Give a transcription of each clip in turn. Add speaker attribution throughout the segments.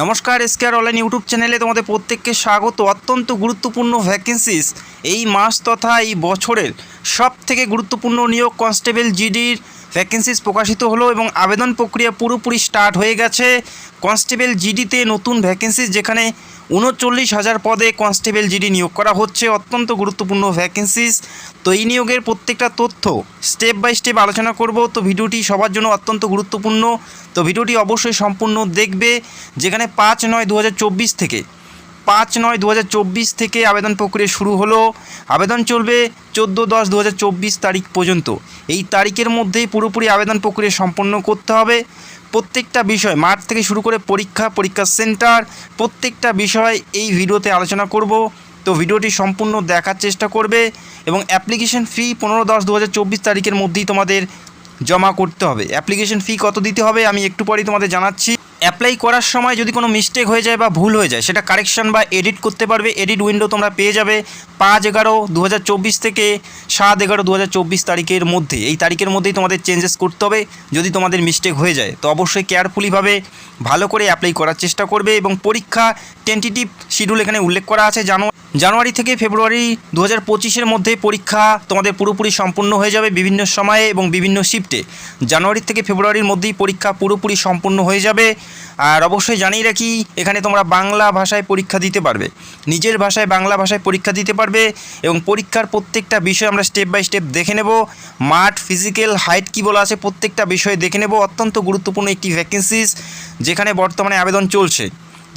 Speaker 1: নমস্কার এসকেআর online YouTube চ্যানেলে তোমাদের প্রত্যেককে স্বাগত। অত্যন্ত গুরুত্বপূর্ণ ভ্যাকেন্সিস এই মাস তথা এই বছরের সব থেকে গুরুত্বপূর্ণ নিয়োগ কনস্টেবল জিডির ভ্যাকেন্সিস প্রকাশিত হলো এবং আবেদন প্রক্রিয়া পুরোপুরি স্টার্ট হয়ে গেছে। কনস্টেবল জিডিতে নতুন ভ্যাকেন্সিস যেখানে উনচল্লিশ হাজার পদে কনস্টেবল জিডি নিয়োগ করা হচ্ছে। অত্যন্ত গুরুত্বপূর্ণ ভ্যাকেন্সিস তো এই নিয়োগের প্রত্যেকটা তথ্য স্টেপ বাই স্টেপ আলোচনা করব। তো ভিডিওটি সবার জন্য অত্যন্ত গুরুত্বপূর্ণ। তো ভিডিওটি অবশ্যই সম্পূর্ণ দেখবে। যেখানে পাঁচ নয় দু থেকে, পাঁচ নয় দু থেকে আবেদন প্রক্রিয়া শুরু হলো। আবেদন চলবে চোদ্দ দশ দু তারিখ পর্যন্ত। এই তারিখের মধ্যেই পুরোপুরি আবেদন প্রক্রিয়া সম্পন্ন করতে হবে। প্রত্যেকটা বিষয়, মাঠ থেকে শুরু করে পরীক্ষা পরীক্ষা সেন্টার, প্রত্যেকটা বিষয় এই ভিডিওতে আলোচনা করব। তো ভিডিওটি সম্পূর্ণ দেখার চেষ্টা করবে এবং অ্যাপ্লিকেশন ফি পনেরো দশ দু তারিখের মধ্যেই তোমাদের জমা করতে হবে। অ্যাপ্লিকেশন ফি কত দিতে হবে আমি একটু পরেই তোমাদের জানাচ্ছি। অ্যাপ্লাই করার সময় যদি কোনো মিস্টেক হয়ে যায় বা ভুল হয়ে যায়, সেটা কারেকশন বা এডিট করতে পারবে। এডিট উইন্ডো তোমরা পেয়ে যাবে পাঁচ এগারো দু থেকে সাত এগারো দু তারিখের মধ্যে। এই তারিখের মধ্যেই তোমাদের চেঞ্জেস করতে হবে যদি তোমাদের মিস্টেক হয়ে যায়। তো অবশ্যই কেয়ারফুলিভাবে ভালো করে অ্যাপ্লাই করার চেষ্টা করবে এবং পরীক্ষা টেন্টেটিভ শিডিউল এখানে উল্লেখ করা আছে। জানুয়ারি জানুয়ারি থেকে ফেব্রুয়ারি দু হাজার মধ্যে পরীক্ষা তোমাদের পুরোপুরি সম্পূর্ণ হয়ে যাবে বিভিন্ন সময়ে এবং বিভিন্ন শিফটে। জানুয়ারি থেকে ফেব্রুয়ারির মধ্যেই পরীক্ষা পুরোপুরি সম্পূর্ণ হয়ে যাবে। আর অবশ্যই জানিয়ে রাখি, এখানে তোমরা বাংলা ভাষায় পরীক্ষা দিতে পারবে। নিজের ভাষায় বাংলা ভাষায় পরীক্ষা দিতে পারবে এবং পরীক্ষার প্রত্যেকটা বিষয় আমরা স্টেপ বাই স্টেপ দেখে নেব। মাঠ ফিজিক্যাল হাইট কী বলা আছে প্রত্যেকটা বিষয় দেখে নেব। অত্যন্ত গুরুত্বপূর্ণ একটি ভ্যাকেন্সিস যেখানে বর্তমানে আবেদন চলছে।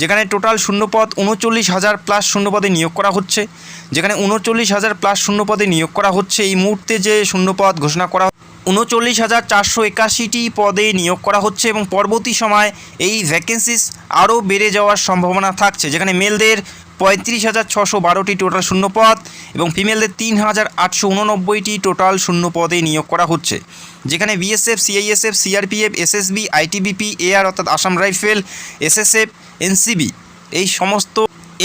Speaker 1: যেখানে টোটাল শূন্যপদ উনচল্লিশ হাজার প্লাস শূন্যপদে নিয়োগ করা হচ্ছে। যেখানে উনচল্লিশ হাজার প্লাস শূন্যপদে নিয়োগ করা হচ্ছে, এই মুহূর্তে যে শূন্যপদ ঘোষণা করা উনচল্লিশ হাজার চারশো একাশিটি পদে নিয়োগ করা হচ্ছে এবং পরবর্তী সময় এই ভ্যাকেন্সিস আরও বেড়ে যাওয়ার সম্ভাবনা থাকছে। যেখানে মেলদের পঁয়ত্রিশ হাজার ছশো বারোটি টোটাল শূন্যপদ এবং ফিমেলদের তিন হাজার আটশো উননব্বইটি টোটাল শূন্যপদে নিয়োগ করা হচ্ছে। যেখানে BSF, CISF, CRPF, SSB, ITBP AR অর্থাৎ আসাম রাইফেল, এসএসএফ, এনসিবি এই সমস্ত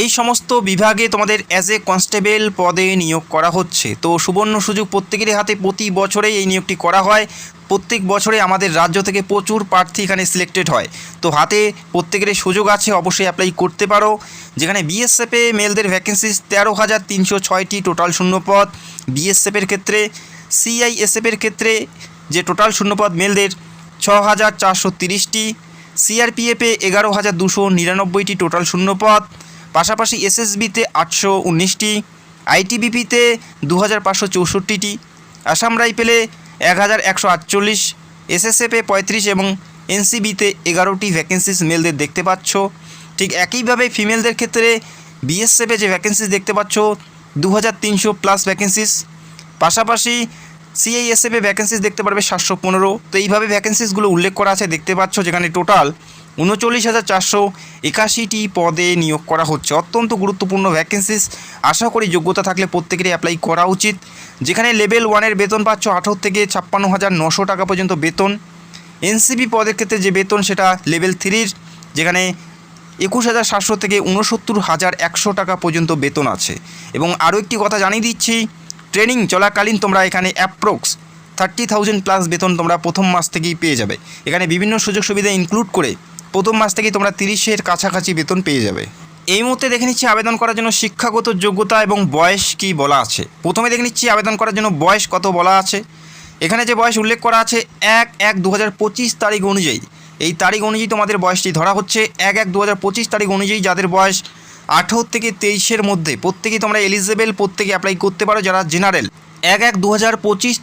Speaker 1: এই সমস্ত বিভাগে তোমাদের অ্যাজ এ কনস্টেবল পদে নিয়োগ করা হচ্ছে। তো সুবর্ণ সুযোগ প্রত্যেকেরই হাতে প্রতি বছরেই এই নিয়োগটি করা হয়। প্রত্যেক বছরে আমাদের রাজ্য থেকে প্রচুর প্রার্থী এখানে সিলেক্টেড হয়। তো হাতে প্রত্যেকেরই সুযোগ আছে, অবশ্যই অ্যাপ্লাই করতে পারো। যেখানে বিএসএফে মেলদের ভ্যাকেন্সিস তেরো হাজার তিনশো ছয়টি টোটাল শূন্যপদ। বিএসএফের ক্ষেত্রে সিআইএসএফের ক্ষেত্রে যে টোটাল শূন্যপদ মেলদের ছ হাজার চারশো তিরিশটি। সিআরপিএফে এগারো হাজার দুশো নিরানব্বইটি টোটাল শূন্যপদ। পাশাপাশি এসএসবিতে আটশো উনিশটি, আইটিবিপিতে দু হাজার পাঁচশো চৌষট্টিটি, আসাম রাইফেলে এক হাজার একশো আটচল্লিশ, এসএসএফে পঁয়ত্রিশ এবং এনসিবিতে এগারোটি ভ্যাকেন্সিস মেলদের দেখতে পাচ্ছ। ঠিক একইভাবে ফিমেলদের ক্ষেত্রে বিএসএফে যে ভ্যাকেন্সিস দেখতে পাচ্ছ দু হাজার তিনশো প্লাস ভ্যাকেন্সিস পাশাপাশি সিআইএসএফে ভ্যাকেন্সিস দেখতে পারবে সাতশো পনেরো। তো এইভাবে ভ্যাকেন্সিসগুলো উল্লেখ করা আছে, দেখতে পাচ্ছ যেখানে টোটাল উনচল্লিশ হাজার চারশো একাশিটি পদে নিয়োগ করা হচ্ছে। অত্যন্ত গুরুত্বপূর্ণ ভ্যাকেন্সিস আশা করি যোগ্যতা থাকলে প্রত্যেকেরই অ্যাপ্লাই করা উচিত। যেখানে লেভেল ওয়ানের বেতন পাচ্ছ আঠারো থেকে ছাপ্পান্ন হাজার নশো টাকা পর্যন্ত বেতন। এনসিবি পদের ক্ষেত্রে যে বেতন, সেটা লেভেল থ্রির যেখানে একুশ হাজার সাতশো থেকে উনসত্তর হাজার একশো টাকা পর্যন্ত বেতন আছে। এবং আরও একটি কথা জানিয়ে দিচ্ছি ট্রেনিং চলাকালীন তোমরা এখানে অ্যাপ্রক্স থার্টি থাউজেন্ড প্লাস বেতন তোমরা প্রথম মাস থেকেই পেয়ে যাবে। এখানে বিভিন্ন সুযোগ সুবিধা ইনক্লুড করে প্রথম মাস থেকেই তোমরা তিরিশের কাছাকাছি বেতন পেয়ে যাবে। এই মুহূর্তে দেখে নিচ্ছি আবেদন করার জন্য শিক্ষাগত যোগ্যতা এবং বয়স কি বলা আছে। প্রথমে দেখে নিচ্ছি আবেদন করার জন্য বয়স কত বলা আছে। এখানে যে বয়স উল্লেখ করা আছে, এক এক দু পঁচিশ তারিখ অনুযায়ী। এই তারিখ অনুযায়ী তোমাদের বয়সটি ধরা হচ্ছে, এক এক দু পঁচিশ তারিখ অনুযায়ী যাদের বয়স আঠেরো থেকে তেইশের মধ্যে, প্রত্যেকেই তোমরা এলিজেবেল প্রত্যেকে অ্যাপ্লাই করতে পারো যারা জেনারেল এক এক দু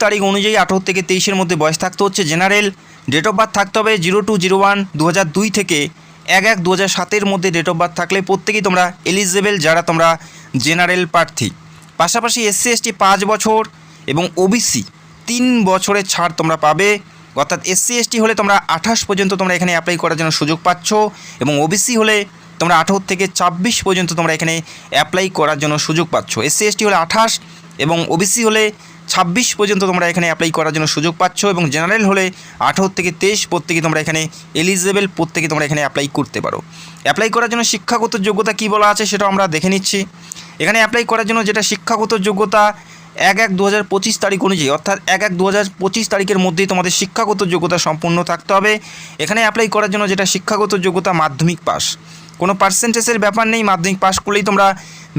Speaker 1: তারিখ অনুযায়ী আঠেরো থেকে তেইশের মধ্যে বয়স থাকতে হচ্ছে জেনারেল ডেট অফ বার্থ থাকতে হবে জিরো টু জিরো ওয়ান দু হাজার দুই থেকে এক এক দু হাজার সাতের মধ্যে ডেট অফ বার্থ থাকলে প্রত্যেকেই তোমরা এলিজেবেল যারা তোমরা জেনারেল প্রার্থী। পাশাপাশি এসসি এসটি পাঁচ বছর এবং ওবিসি তিন বছরের ছাড় তোমরা পাবে। অর্থাৎ এসসি এসটি হলে তোমরা আঠাশ পর্যন্ত তোমরা এখানে অ্যাপ্লাই করার জন্য সুযোগ পাচ্ছ এবং ওবিসি হলে তোমরা আঠারো থেকে ছাব্বিশ পর্যন্ত তোমরা এখানে অ্যাপ্লাই করার জন্য সুযোগ পাচ্ছ। এসসি এসটি হলে আঠাশ এবং ওবিসি হলে ছাব্বিশ পর্যন্ত তোমরা এখানে অ্যাপ্লাই করার জন্য সুযোগ পাচ্ছ এবং জেনারেল হলে আঠারো থেকে তেইশ প্রত্যেকে তোমরা এখানে এলিজেবেল প্রত্যেকে তোমরা এখানে অ্যাপ্লাই করতে পারো। অ্যাপ্লাই করার জন্য শিক্ষাগত যোগ্যতা কী বলা আছে সেটা আমরা দেখে নিচ্ছি। এখানে অ্যাপ্লাই করার জন্য যেটা শিক্ষাগত যোগ্যতা এক এক দু তারিখ অনুযায়ী, অর্থাৎ এক এক দু তারিখের মধ্যেই তোমাদের শিক্ষাগত যোগ্যতা সম্পূর্ণ থাকতে হবে। এখানে অ্যাপ্লাই করার জন্য যেটা শিক্ষাগত যোগ্যতা মাধ্যমিক পাস। কোনো পার্সেন্টেজের ব্যাপার নেই, মাধ্যমিক পাস করলেই তোমরা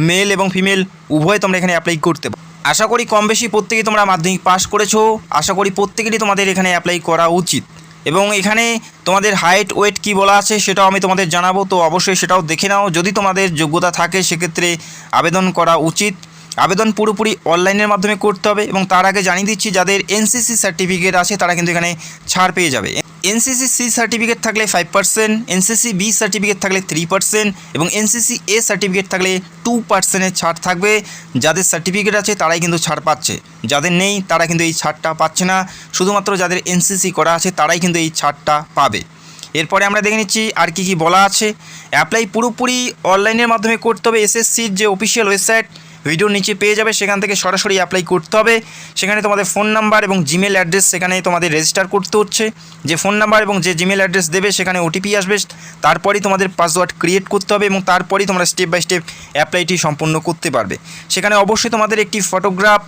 Speaker 1: মেল এবং ফিমেল উভয় তোমরা এখানে অ্যাপ্লাই করতে পারো। আশা করি কম বেশি প্রত্যেকেই তোমরা মাধ্যমিক পাস করেছ। আশা করি প্রত্যেকেরই তোমাদের এখানে অ্যাপ্লাই করা উচিত। এবং এখানে তোমাদের হাইট ওয়েট কি বলা আছে সেটাও আমি তোমাদের জানাব, তো অবশ্যই সেটাও দেখে নাও। যদি তোমাদের যোগ্যতা থাকে, সেক্ষেত্রে আবেদন করা উচিত। আবেদন পুরোপুরি অনলাইনের মাধ্যমে করতে হবে এবং তার আগে জানিয়ে দিচ্ছি, যাদের এনসিসি সার্টিফিকেট আছে, তারা কিন্তু এখানে ছাড় পেয়ে যাবে। এনসিসি সি সার্টিফিকেট থাকলে five percent NCC B certificate থাকলে থ্রি পার্সেন্ট এবং এনসিসি এ সার্টিফিকেট থাকলে টু পার্সেন্টের ছাড় থাকবে। যাদের সার্টিফিকেট আছে, তারাই কিন্তু ছাড় পাচ্ছে। যাদের নেই, তারা কিন্তু এই ছাড়টা পাচ্ছে না। শুধুমাত্র যাদের এনসিসি করা আছে, তারাই কিন্তু এই ছাড়টা পাবে। এরপরে আমরা দেখে নিচ্ছি, আর কি কি বলা আছে। অ্যাপ্লাই পুরোপুরি অনলাইনের মাধ্যমে করতে হবে। এসএসসির যে অফিসিয়াল ওয়েবসাইট ভিডিওর নিচে পেয়ে যাবে, সেখান থেকে সরাসরি অ্যাপ্লাই করতে হবে। সেখানে তোমাদের ফোন নাম্বার এবং জিমেল অ্যাড্রেস সেখানে তোমাদের রেজিস্টার করতে হচ্ছে। যে ফোন নাম্বার এবং যে জিমেল অ্যাড্রেস দেবে, সেখানে ওটিপি আসবে। তারপরেই তোমাদের পাসওয়ার্ড ক্রিয়েট করতে হবে এবং তারপরেই তোমরা স্টেপ বাই স্টেপ অ্যাপ্লাইটি সম্পূর্ণ করতে পারবে। সেখানে অবশ্যই তোমাদের একটি ফটোগ্রাফ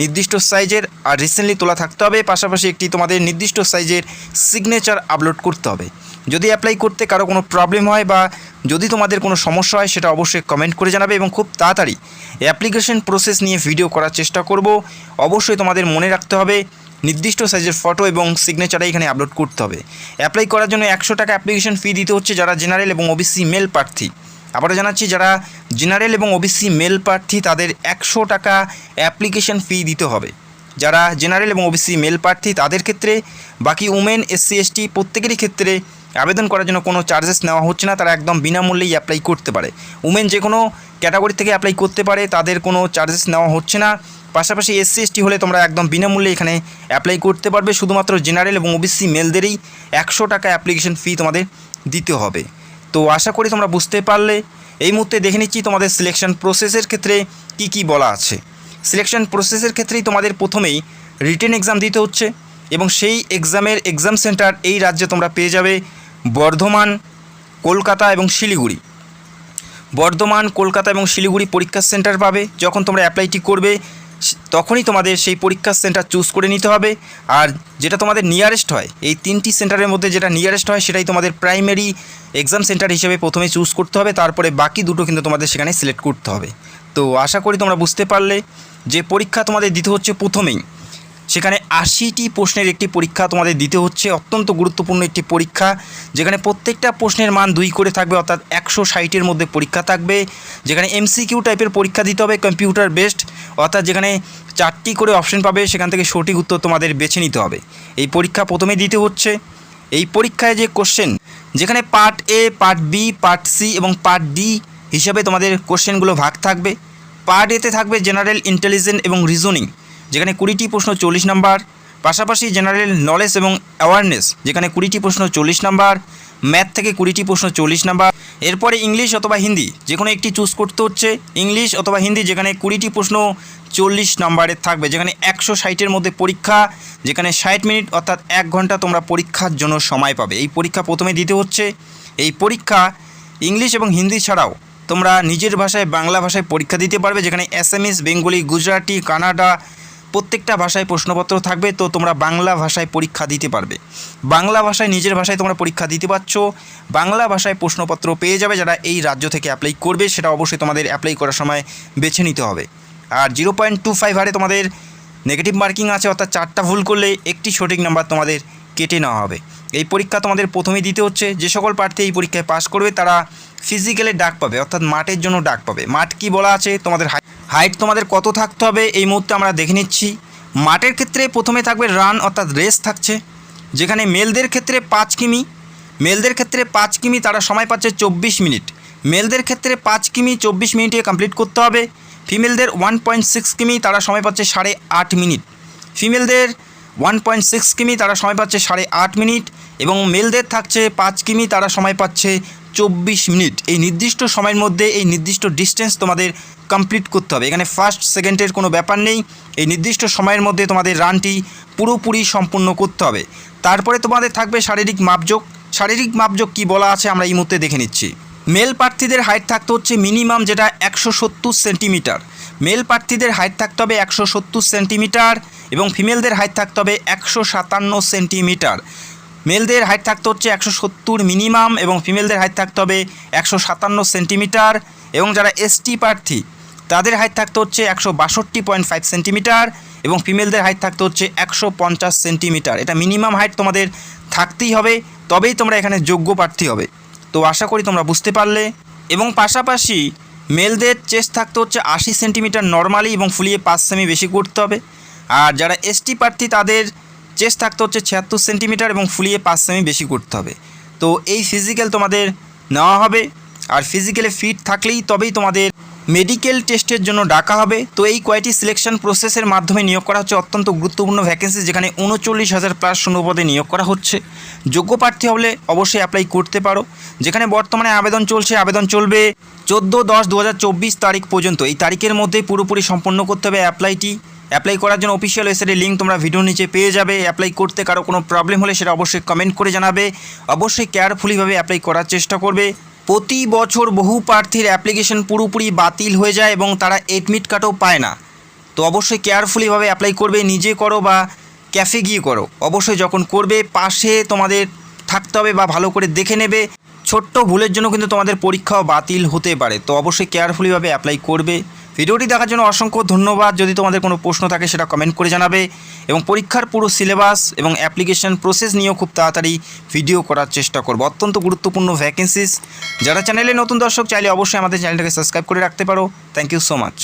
Speaker 1: নির্দিষ্ট সাইজের আর রিসেন্টলি তোলা থাকতে হবে। পাশাপাশি একটি তোমাদের নির্দিষ্ট সাইজের সিগনেচার আপলোড করতে হবে। যদি অ্যাপ্লাই করতে কারও কোনো প্রবলেম হয় বা যদি তোমাদের কোনো সমস্যা হয়, সেটা অবশ্যই কমেন্ট করে জানাবে এবং খুব তাড়াতাড়ি অ্যাপ্লিকেশন প্রসেস নিয়ে ভিডিও করার চেষ্টা করব। অবশ্যই তোমাদের মনে রাখতে হবে, নির্দিষ্ট সাইজের ফটো এবং সিগনেচারে এখানে আপলোড করতে হবে। অ্যাপ্লাই করার জন্য একশো টাকা অ্যাপ্লিকেশন ফি দিতে হচ্ছে যারা জেনারেল এবং ওবিসি মেল প্রার্থী। আবারও জানাচ্ছি, যারা জেনারেল এবং ওবিসি মেল প্রার্থী, তাদের একশো টাকা অ্যাপ্লিকেশন ফি দিতে হবে। যারা জেনারেল এবং ওবিসি মেল প্রার্থী, তাদের ক্ষেত্রে বাকি উমেন, এসসি, এসটি প্রত্যেকেরই ক্ষেত্রে আবেদন করার জন্য কোনো চার্জেস নেওয়া হচ্ছে না, তারা একদম বিনামূল্যেই অ্যাপ্লাই করতে পারে। উমেন যে কোনো ক্যাটাগরি থেকে অ্যাপ্লাই করতে পারে, তাদের কোনো চার্জেস নেওয়া হচ্ছে না। পাশাপাশি এসসি, এসটি হলে তোমরা একদম বিনামূল্যে এখানে অ্যাপ্লাই করতে পারবে। শুধুমাত্র জেনারেল এবং ওবিসি মেলদেরই একশো টাকা অ্যাপ্লিকেশন ফি তোমাদের দিতে হবে। তো আশা করি তোমরা বুঝতে পারলে। এই মুহূর্তে দেখে নিচ্ছি তোমাদের সিলেকশন প্রসেসের ক্ষেত্রে কি কি বলা আছে। সিলেকশন প্রসেসের ক্ষেত্রেই তোমাদের প্রথমেই রিটেন এক্সাম দিতে হচ্ছে এবং সেই এক্সামের এক্সাম সেন্টার এই রাজ্যে তোমরা পেয়ে যাবে বর্ধমান, কলকাতা এবং শিলিগুড়ি। বর্ধমান, কলকাতা এবং শিলিগুড়ি পরীক্ষা সেন্টার পাবে। যখন তোমরা অ্যাপ্লাইটি করবে তখনই তোমাদের সেই পরীক্ষার সেন্টার চুজ করে নিতে হবে। আর যেটা তোমাদের নিয়ারেস্ট হয়, এই তিনটি সেন্টারের মধ্যে যেটা নিয়ারেস্ট হয়, সেটাই তোমাদের প্রাইমারি এক্সাম সেন্টার হিসেবে প্রথমে চুজ করতে হবে। তারপরে বাকি দুটো কিন্তু তোমাদের সেখানে সিলেক্ট করতে হবে। তো আশা করি তোমরা বুঝতে পারলে যে পরীক্ষা তোমাদের দিতে হচ্ছে প্রথমেই। সেখানে আশিটি প্রশ্নের একটি পরীক্ষা তোমাদের দিতে হচ্ছে। অত্যন্ত গুরুত্বপূর্ণ একটি পরীক্ষা, যেখানে প্রত্যেকটা প্রশ্নের মান দুই করে থাকবে, অর্থাৎ একশো ষাটের মধ্যে পরীক্ষা থাকবে। যেখানে এমসিকিউ টাইপের পরীক্ষা দিতে হবে কম্পিউটার বেসড অর্থাৎ যেখানে চারটি করে অপশন পাবে, সেখান থেকে সঠিক উত্তর তোমাদের বেছে নিতে হবে। এই পরীক্ষা প্রথমে দিতে হচ্ছে। এই পরীক্ষায় যে কোশ্চেন যেখানে part A part B part C এবং পার্ট ডি হিসাবে তোমাদের কোশ্চেনগুলো ভাগ থাকবে। পার্ট এতে থাকবে জেনারেল ইন্টেলিজেন্স এবং রিজনিং যেখানে কুড়িটি প্রশ্ন চল্লিশ নাম্বার, পাশাপাশি জেনারেল নলেজ এবং অ্যাওয়ারনেস, যেখানে কুড়িটি প্রশ্ন চল্লিশ নাম্বার, ম্যাথ থেকে কুড়িটি প্রশ্ন চল্লিশ নাম্বার, এরপরে ইংলিশ অথবা হিন্দি, যে কোনো একটি চুজ করতে হচ্ছে, ইংলিশ অথবা হিন্দি, যেখানে কুড়িটি প্রশ্ন চল্লিশ নাম্বারের থাকবে, যেখানে একশো ষাটের মধ্যে পরীক্ষা, যেখানে ষাট মিনিট অর্থাৎ এক ঘণ্টা তোমরা পরীক্ষার জন্য সময় পাবে। এই পরীক্ষা প্রথমে দিতে হচ্ছে। এই পরীক্ষা ইংলিশ এবং হিন্দি ছাড়াও তোমরা নিজের ভাষায় বাংলা ভাষায় পরীক্ষা দিতে পারবে, যেখানে অ্যাসামিস বেঙ্গলি, গুজরাটি, কানাডা প্রত্যেকটা ভাষায় প্রশ্নপত্র থাকবে, তো তোমরা বাংলা ভাষায় পরীক্ষা দিতে পারবে। বাংলা ভাষায় নিজের ভাষায় তোমরা পরীক্ষা দিতে পারছ। বাংলা ভাষায় প্রশ্নপত্র পেয়ে যাবে যারা এই রাজ্য থেকে অ্যাপ্লাই করবে, সেটা অবশ্যই তোমাদের অ্যাপ্লাই করার সময় বেছে নিতে হবে। আর জিরো পয়েন্ট টু ফাইভ হারে তোমাদের নেগেটিভ মার্কিং আছে, অর্থাৎ চারটা ভুল করলে একটি সঠিক নাম্বার তোমাদের কেটে নেওয়া হবে। এই পরীক্ষা তোমাদের প্রথমেই দিতে হচ্ছে। যে সকল প্রার্থী এই পরীক্ষায় পাশ করবে, তারা ফিজিক্যালে ডাক পাবে, অর্থাৎ মাঠের জন্য ডাক পাবে। মাঠ কি বলা আছে? তোমাদের হাইট তোমাদের কত থাকতে হবে? এই মুহূর্তে আমরা দেখে নিচ্ছি। মাঠের ক্ষেত্রে প্রথমে থাকবে রান, অর্থাৎ রেস থাকছে। যেখানে মেলদের ক্ষেত্রে পাঁচ কিমি। মেলদের ক্ষেত্রে পাঁচ কিমি, তারা সময় পাচ্ছে চব্বিশ মিনিট। মেলদের ক্ষেত্রে পাঁচ কিমি, চব্বিশ মিনিটে কমপ্লিট করতে হবে। ফিমেলদের ওয়ান পয়েন্ট সিক্স কিমি, তারা সময় পাচ্ছে সাড়ে আট মিনিট। ফিমেলদের ওয়ান পয়েন্ট সিক্স কিমি, তারা সময় পাচ্ছে সাড়ে আট মিনিট। এবং মেলদের থাকছে পাঁচ কিমি, তারা সময় পাচ্ছে চব্বিশ মিনিট। এই নির্দিষ্ট সময়ের মধ্যে, এই নির্দিষ্ট ডিস্টেন্স তোমাদের কমপ্লিট করতে হবে। এখানে ফার্স্ট সেকেন্ডের কোনো ব্যাপার নেই। এই নির্দিষ্ট সময়ের মধ্যে তোমাদের রানটি পুরোপুরি সম্পূর্ণ করতে হবে। তারপরে তোমাদের থাকবে শারীরিক মাপযোগ। শারীরিক মাপযোগ কী বলা আছে আমরা এই মুহূর্তে দেখে নিচ্ছি। মেল প্রার্থীদের হাইট থাকতে হচ্ছে মিনিমাম যেটা একশো সত্তর সেন্টিমিটার মেল প্রার্থীদের হাইট থাকতে হবে একশো সত্তর সেন্টিমিটার এবং ফিমেলদের হাইট থাকতে হবে একশো সাতান্ন সেন্টিমিটার মেলদের হাইট থাকতে হচ্ছে একশো সত্তর মিনিমাম এবং ফিমেলদের হাইট থাকতে হবে একশো সাতান্ন সেন্টিমিটার এবং যারা এসটি প্রার্থী, তাদের হাইট থাকতে হচ্ছে একশো বাষট্টি পয়েন্ট ফাইভ সেন্টিমিটার এবং ফিমেলদের হাইট থাকতে হচ্ছে একশো পঞ্চাশ সেন্টিমিটার এটা মিনিমাম হাইট তোমাদের থাকতেই হবে, তবেই তোমরা এখানে যোগ্য প্রার্থী হবে। তো আশা করি তোমরা বুঝতে পারলে। এবং পাশাপাশি মেলদের চেস্ট থাকতে হচ্ছে আশি সেন্টিমিটার নর্মালি এবং ফুলিয়ে পাঁচ সেমি বেশি করতে হবে। আর যারা এসটি প্রার্থী, তাদের চেস্ট থাকতে হচ্ছে ছিয়াত্তর সেন্টিমিটার এবং ফুলিয়ে পাঁচ সেমি বেশি করতে হবে। তো এই ফিজিক্যাল তোমাদের নেওয়া হবে। আর ফিজিক্যালে ফিট থাকলেই তবেই তোমাদের মেডিকেল টেস্টের জন্য ডাকা হবে। তো এই কয়টি সিলেকশন প্রসেসের মাধ্যমে নিয়োগ করা হচ্ছে অত্যন্ত গুরুত্বপূর্ণ ভ্যাকেন্সি যেখানে উনচল্লিশ হাজার প্লাস শূন্যপদে নিয়োগ করা হচ্ছে। যোগ্য প্রার্থী হলে অবশ্যই অ্যাপ্লাই করতে পারো। যেখানে বর্তমানে আবেদন চলছে, আবেদন চলবে চোদ্দ দশ দু তারিখ পর্যন্ত। এই তারিখের মধ্যেই পুরোপুরি সম্পন্ন করতে হবে অ্যাপ্লাইটি অ্যাপ্লাই করার জন্য অফিসিয়াল ওয়েবসাইটের লিঙ্ক তোমরা ভিডিও নিচে পেয়ে যাবে। অ্যাপ্লাই করতে কারও কোনো প্রবলেম হলে সেটা অবশ্যই কমেন্ট করে জানাবে। অবশ্যই কেয়ারফুলিভাবে অ্যাপ্লাই করার চেষ্টা করবে। প্রতি বছর বহু প্রার্থীর অ্যাপ্লিকেশন পুরোপুরি বাতিল হয়ে যায় এবং তারা এডমিট কার্ডও পায় না। তো অবশ্যই কেয়ারফুলিভাবে অ্যাপ্লাই করবে, নিজে করো বা ক্যাফে গিয়ে করো। অবশ্যই যখন করবে, পাশে তোমাদের থাকতে হবে বা ভালো করে দেখে নেবে। ছোট্ট ভুলের জন্য কিন্তু তোমাদের পরীক্ষাও বাতিল হতে পারে। তো অবশ্যই কেয়ারফুলিভাবে অ্যাপ্লাই করবে। ভিডিওটি দেখার জন্য অসংখ্য ধন্যবাদ। যদি তোমাদের কোনো প্রশ্ন থাকে সেটা কমেন্ট করে জানাবে এবং পরীক্ষার পুরো সিলেবাস এবং অ্যাপ্লিকেশন প্রসেস নিয়েও খুব তাড়াতাড়ি ভিডিও করার চেষ্টা করব। অত্যন্ত গুরুত্বপূর্ণ ভ্যাকেন্সিস যারা চ্যানেলে নতুন দর্শক, চাইলে অবশ্যই আমাদের চ্যানেলটাকে সাবস্ক্রাইব করে রাখতে পারো। Thank you so much